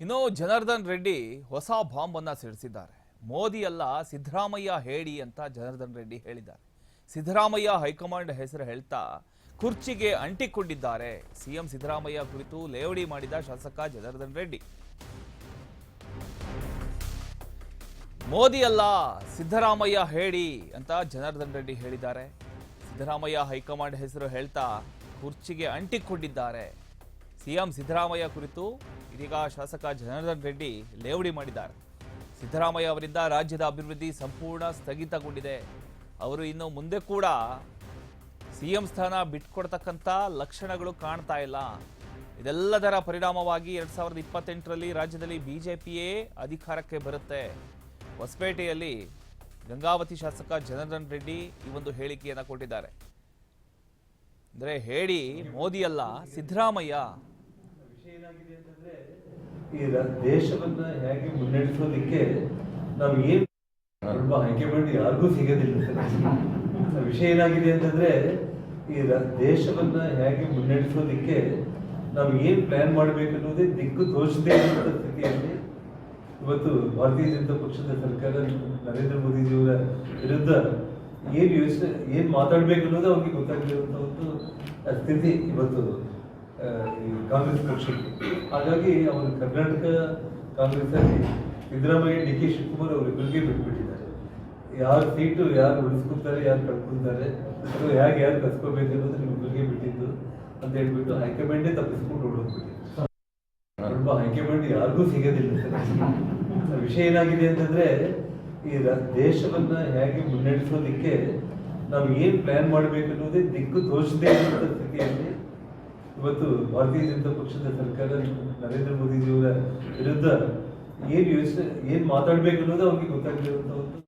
ಇನ್ನು ಜನಾರ್ದನ್ ರೆಡ್ಡಿ ಹೊಸ ಬಾಂಬನ್ನು ಸಿಡಿಸಿದ್ದಾರೆ. ಮೋದಿ ಅಲ್ಲ ಸಿದ್ದರಾಮಯ್ಯ ಹೇಳಿ ಅಂತ ಜನಾರ್ದನ್ ರೆಡ್ಡಿ ಹೇಳಿದ್ದಾರೆ. ಸಿದ್ದರಾಮಯ್ಯ ಹೈಕಮಾಂಡ್ ಹೆಸರು ಹೇಳ್ತಾ ಕುರ್ಚಿಗೆ ಅಂಟಿಕೊಂಡಿದ್ದಾರೆ. ಸಿಎಂ ಸಿದ್ದರಾಮಯ್ಯ ಕುರಿತು ಲೇವಡಿ ಮಾಡಿದ ಶಾಸಕ ಜನಾರ್ದನ್ ರೆಡ್ಡಿ. ಮೋದಿ ಅಲ್ಲ ಸಿದ್ದರಾಮಯ್ಯ ಹೇಳಿ ಅಂತ ಜನಾರ್ದನ್ ರೆಡ್ಡಿ ಹೇಳಿದ್ದಾರೆ. ಸಿದ್ದರಾಮಯ್ಯ ಹೈಕಮಾಂಡ್ ಹೆಸರು ಹೇಳ್ತಾ ಕುರ್ಚಿಗೆ ಅಂಟಿಕೊಂಡಿದ್ದಾರೆ. ಸಿಎಂ ಸಿದ್ದರಾಮಯ್ಯ ಕುರಿತು ಇದೀಗ ಶಾಸಕ ಜನಾರ್ದನ್ ರೆಡ್ಡಿ ಲೇವಡಿ ಮಾಡಿದ್ದಾರೆ. ಸಿದ್ದರಾಮಯ್ಯ ಅವರಿಂದ ರಾಜ್ಯದ ಅಭಿವೃದ್ಧಿ ಸಂಪೂರ್ಣ ಸ್ಥಗಿತಗೊಂಡಿದೆ. ಅವರು ಇನ್ನು ಮುಂದೆ ಕೂಡ ಸಿಎಂ ಸ್ಥಾನ ಬಿಟ್ಕೊಡ್ತಕ್ಕಂಥ ಲಕ್ಷಣಗಳು ಕಾಣ್ತಾ ಇಲ್ಲ. ಇದೆಲ್ಲದರ ಪರಿಣಾಮವಾಗಿ ಎರಡ್ ಸಾವಿರದ ಇಪ್ಪತ್ತೆಂಟರಲ್ಲಿ ರಾಜ್ಯದಲ್ಲಿ ಬಿಜೆಪಿಯೇ ಅಧಿಕಾರಕ್ಕೆ ಬರುತ್ತೆ. ಹೊಸಪೇಟೆಯಲ್ಲಿ ಗಂಗಾವತಿ ಶಾಸಕ ಜನಾರ್ದನ್ ರೆಡ್ಡಿ ಈ ಒಂದು ಹೇಳಿಕೆಯನ್ನು ಕೊಟ್ಟಿದ್ದಾರೆ. ಅಂದರೆ ಹೇಳಿ ಮೋದಿ ಅಲ್ಲ ಸಿದ್ದರಾಮಯ್ಯ ಏನಾಗಿದೆ ಅಂತಂದ್ರೆ, ಈ ದೇಶವನ್ನ ಹೇಗೆ ಮುನ್ನಡೆಸೋದಕ್ಕೆ ನಾವು ಏನ್ ಸ್ವಲ್ಪ ಮಾಡಿ ಯಾರಿಗೂ ಸಿಗೋದಿಲ್ಲ. ವಿಷಯ ಏನಾಗಿದೆ ಅಂತಂದ್ರೆ, ಈ ದೇಶವನ್ನ ಹೇಗೆ ಮುನ್ನಡೆಸೋದಿಕ್ಕೆ ನಾವು ಏನ್ ಪ್ಲಾನ್ ಮಾಡಬೇಕು ಅನ್ನೋದೇ ದಿಕ್ಕು ತೋರಿಸದೇ ಇರುವಂತ ಸ್ಥಿತಿಯಲ್ಲಿ ಇವತ್ತು ಭಾರತೀಯ ಜನತಾ ಪಕ್ಷದ ಸರ್ಕಾರ, ನರೇಂದ್ರ ಮೋದಿಜಿಯವರ ವಿರುದ್ಧ ಏನ್ ಯೋಚನೆ, ಏನ್ ಮಾತಾಡ್ಬೇಕು ಅನ್ನೋದು ಅವ್ರಿಗೆ ಗೊತ್ತಾಗಿರುವಂತ ಒಂದು ಸ್ಥಿತಿ ಇವತ್ತು ಕಾಂಗ್ರೆಸ್ ಪಕ್ಷಕ್ಕೆ. ಹಾಗಾಗಿ ಅವರು ಕರ್ನಾಟಕ ಕಾಂಗ್ರೆಸ್ ಅಲ್ಲಿ ಸಿದ್ದರಾಮಯ್ಯ ಡಿ ಕೆ ಶಿವಕುಮಾರ್ ಅವರಿಬ್ಬರಿಗೆ ಬಿಟ್ಬಿಟ್ಟಿದ್ದಾರೆ. ಯಾರು ಸೀಟು, ಯಾರು ಉಳಿಸ್ಕೊತಾರೆ ಯಾರು ಕಳ್ಕೊತಾರೆ, ಅಥವಾ ಹೇಗೆ ಯಾರು ಕಸ್ಕೋಬೇಕು ಅನ್ನೋದು ನಿಮ್ಮಿಬ್ಬರಿಗೆ ಬಿಟ್ಟಿದ್ದು ಅಂತ ಹೇಳ್ಬಿಟ್ಟು ಹೈಕಮಾಂಡೇ ತಪ್ಪಿಸ್ಕೊಂಡು ಹೊರಡೋಗ್ಬಿಟ್ಟಿದ್ದಾರೆ ಸ್ವಲ್ಪ ಹೈಕಮಾಂಡ್ ಯಾರಿಗೂ ಸಿಗೋದಿಲ್ಲ ಸರ್. ವಿಷಯ ಏನಾಗಿದೆ ಅಂತಂದ್ರೆ ಈ ದೇಶವನ್ನ ಹೇಗೆ ಮುನ್ನಡೆಸೋದಕ್ಕೆ ನಾವು ಏನು ಪ್ಲಾನ್ ಮಾಡಬೇಕು ಅನ್ನೋದೇ ದಿಕ್ಕು ತೋರಿಸದೇ ಇರುವಂತ ಸ್ಥಿತಿಯಲ್ಲಿ ಇವತ್ತು ಭಾರತೀಯ ಜನತಾ ಪಕ್ಷದ ಸರ್ಕಾರ ನರೇಂದ್ರ ಮೋದಿಜಿಯವರ ವಿರುದ್ಧ ಏನು ಯೋಚನೆ, ಏನು ಮಾತಾಡ್ಬೇಕು ಅನ್ನೋದು ಅವ್ರಿಗೆ ಗೊತ್ತಾಗಲಿರುವಂಥ ಒಂದು